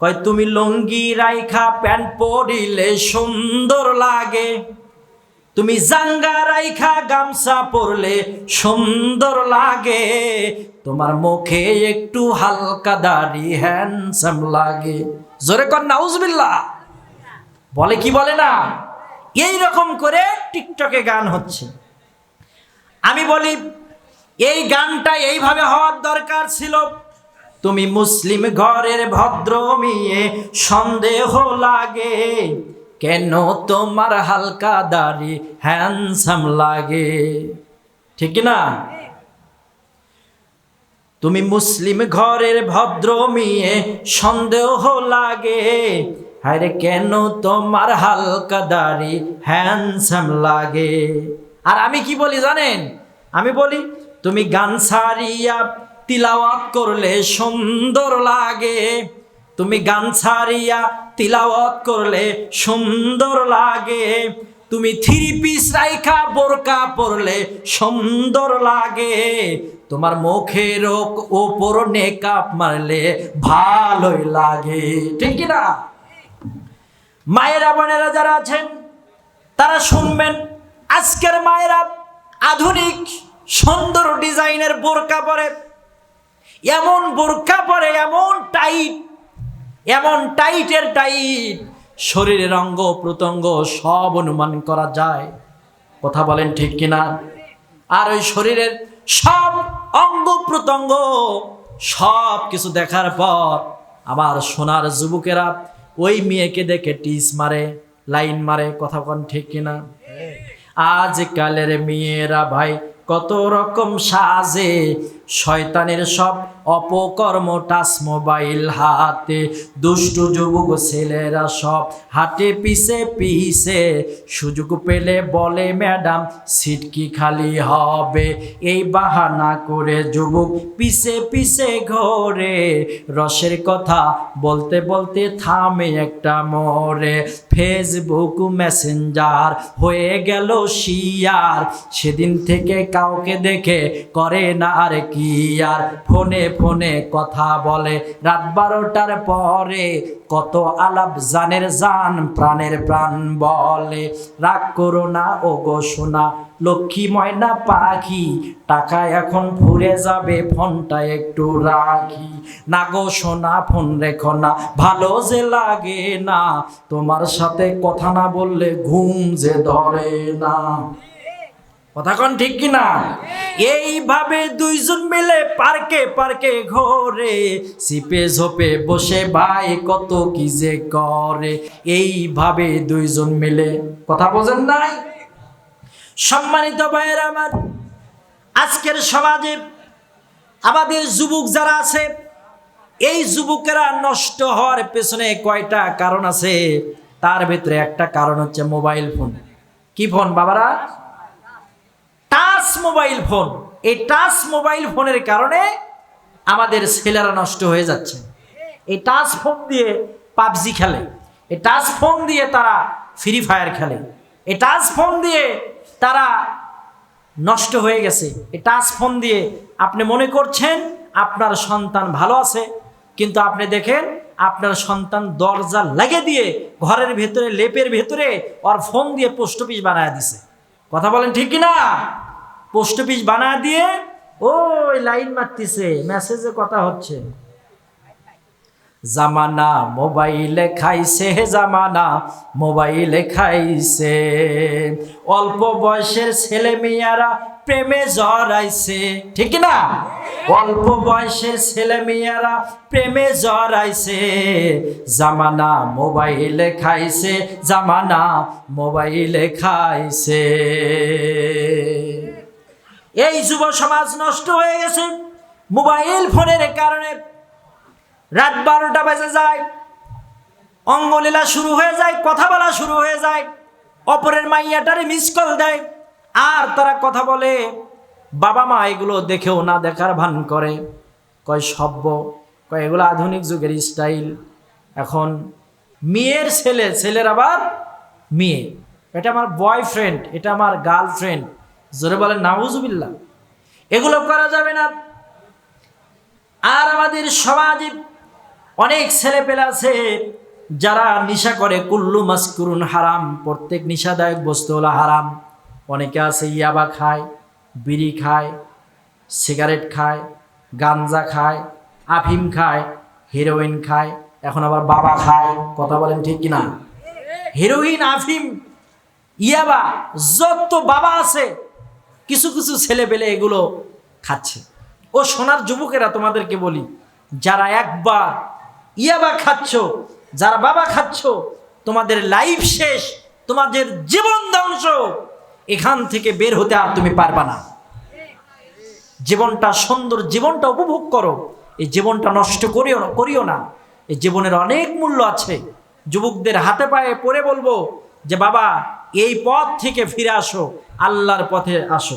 কয়, তুমি লঙ্গি রাইখা প্যান্ট পরিলে সুন্দর লাগে। তুমি জাঙ্গা রাইখা গামছা পরলে সুন্দর লাগে। তোমার মুখে একটু হালকা দাড়ি হ্যান্ডসাম লাগে। জোরে কর নাউজবিল্লা বলে কি বলে না? এই রকম করে টিকটকে গান হচ্ছে। আমি বলি, এই গানটা এইভাবে হওয়ার দরকার ছিল তুমি মুসলিম ঘরের ভদ্র মেয়ে, সন্দেহ লাগে। কেন তোমার হালকা দাড়ি হ্যান্ডসাম লাগে? ঠিক না? তুমি মুসলিম ঘরের ভদ্র মেয়ে, সন্দেহ লাগে। আরে কেন তোমার হালকা দাড়ি হ্যান্ডসাম লাগে? আর আমি কি বলি জানেন? আমি বলি, তুমি গান ছাড়িয়া তিলাওয়াত করলে সুন্দর লাগে। তুমি গান ছাড়িয়া তিলাওয়াত করলে সুন্দর লাগে। তুমি থ্রি পিস রাইখা বোরকা পরলে সুন্দর লাগে। তোমার মুখের ওপর নেকাপ মারলে ভালোই লাগে। ঠিক না মায়েরা, বোনেরা যারা আছেন, তারা শুনবেন, আজকের মায়েরা আধুনিক সুন্দর ডিজাইনের বোরকা পরে এমন বোরকা পরে, এমন টাইট এমন টাইটের টাইট শরীরের অঙ্গ প্রত্যঙ্গ সব অনুমান করা যায়। কথা বলেন ঠিক কিনা? আর ওই শরীরের সব অঙ্গ প্রত্যঙ্গ সব কিছু দেখার পর আমার সোনার যুবকেরা ওই মেয়েকে দেখে টিস মারে, লাইন মারে, কথা কন ঠিক কিনা? আজকালের মেয়েরা ভাই কত রকম সাজে শয়তানের সব অপকর্ম টাচ মোবাইল হাতে। দুষ্টু যুবক ছেলেরা সব হাটে পিছে পিছে। সুযোগ পেলে বলে, ম্যাডাম সিট কি খালি হবে। এই বাহানা করে যুবক পিছে পিছে ঘরে। রসের কথা বলতে বলতে থামে একটা মরে ফেসবুক মেসেঞ্জার হয়ে গেল শিয়ার। সেদিন থেকে কাউকে দেখে করে না আর কি আর ফোনে ফোনে কথা বলে? রাত বারোটার পরে কত আলাপ জানের জান প্রাণের প্রাণ বলে। রাগ করো না ও গো সোনা, লক্ষ্মী ময়না পাখি, টাকা এখন ফুরে যাবে, ফোনটা একটু রাখি। না গো সোনা, ফোন রেখো না, ভালো যে লাগে না, তোমার সাথে কথা না বললে ঘুম যে ধরে না। কথা কন ঠিক কিনা? এইভাবে দুইজন মিলে পার্কে পার্কে ঘরে সিপে ঝোপে বসে ভাই কত কি যে করে। এইভাবে দুইজন মিলে, কথা বোঝেন নাই? সম্মানিত ভাইয়ের আমার, আজকের সমাজে আমাদের যুবক যারা আছে, এই যুবকেরা নষ্ট হওয়ার পেছনে কয়টা কারণ আছে? তার ভিতরে একটা কারণ হচ্ছে মোবাইল ফোন। কি ফোন, বাবারা? Mobile phone. এই টাচ মোবাইল ফোনের কারণে আমাদের ছেলেরা নষ্ট হয়ে যাচ্ছে। এই টাচ ফোন দিয়ে পাবজি খেলে। এই টাচ ফোন দিয়ে তারা ফ্রি ফায়ার খেলে। এই টাচ ফোন দিয়ে তারা নষ্ট হয়ে গেছে। এই টাচ ফোন দিয়ে আপনি মনে করছেন আপনার সন্তান ভালো আছে, কিন্তু আপনি দেখেন আপনার সন্তান দরজা লাগে দিয়ে ঘরের ভেতরে, লেপের ভেতরে ওর ফোন দিয়ে পোস্ট অফিস বানায় দিছে। কথা বলেন ঠিক কি না পোস্ট অফিস বানা দিয়ে ওই লাইন মারতেছে, মেসেজে কথা হচ্ছে। জামানা মোবাইলে খাইছে, জামানা মোবাইলে খাইছে। অল্প বয়সের ছেলে মেয়েরা প্রেমে জড়াইছে, ঠিক না অল্প বয়সের ছেলে মেয়েরা প্রেমে জড়াইছে। জামানা মোবাইলে খাইছে, জামানা মোবাইলে খাইছে। এই যুব সমাজ নষ্ট হয়ে গেছে। মোবাইল ফোনের কারণে রাত বারোটা বেজে যায়, অঙ্গলীলা শুরু হয়ে যায়, কথা বলা শুরু হয়ে যায়, অপরের মাইয়াটারে মিস কল দেয়, আর তারা কথা বলে, বাবা মা এগুলো দেখেও না দেখার ভান করে। কয় সভ্য, কয় এগুলো আধুনিক যুগের স্টাইল এখন মেয়ের ছেলে, ছেলের আবার মেয়ে। এটা আমার বয়ফ্রেন্ড এটা আমার গার্লফ্রেন্ড জোরে বলে নাউজুবিল্লা এগুলো করা যাবে না। আর আমাদের সমাজে অনেক ছেলে পেলে আছে যারা নিশা করে, কুল্লু মাসকুরুন হারাম, প্রত্যেক নিশাদায়ক বস্তু হলো হারাম। অনেকে আছে ইয়াবা খায়, বিড়ি খায়, সিগারেট খায়, গাঞ্জা খায়, আফিম খায় হিরোইন খায়, এখন আবার বাবা খায়, কথা বলেন ঠিক কিনা? হিরোইন আফিম, ইয়াবা, যত বাবা আছে কিছু কিছু ছেলে পেলে এগুলো খাচ্ছে। ও সোনার যুবকেরা তোমাদেরকে বলি, যারা একবার ইয়াবা খাচ্ছ, যারা বাবা খাচ্ছ, তোমাদের লাইফ শেষ, তোমাদের জীবন ধ্বংস, এখান থেকে বের হতে আর তুমি পারবা না। জীবনটা সুন্দর, জীবনটা উপভোগ করো। এই জীবনটা নষ্ট করিও না করিও না। এই জীবনের অনেক মূল্য আছে। যুবকদের হাতে পায়ে পড়ে বলব যে, বাবা, এই পথ থেকে ফিরে আসো। আল্লাহর পথে আসো।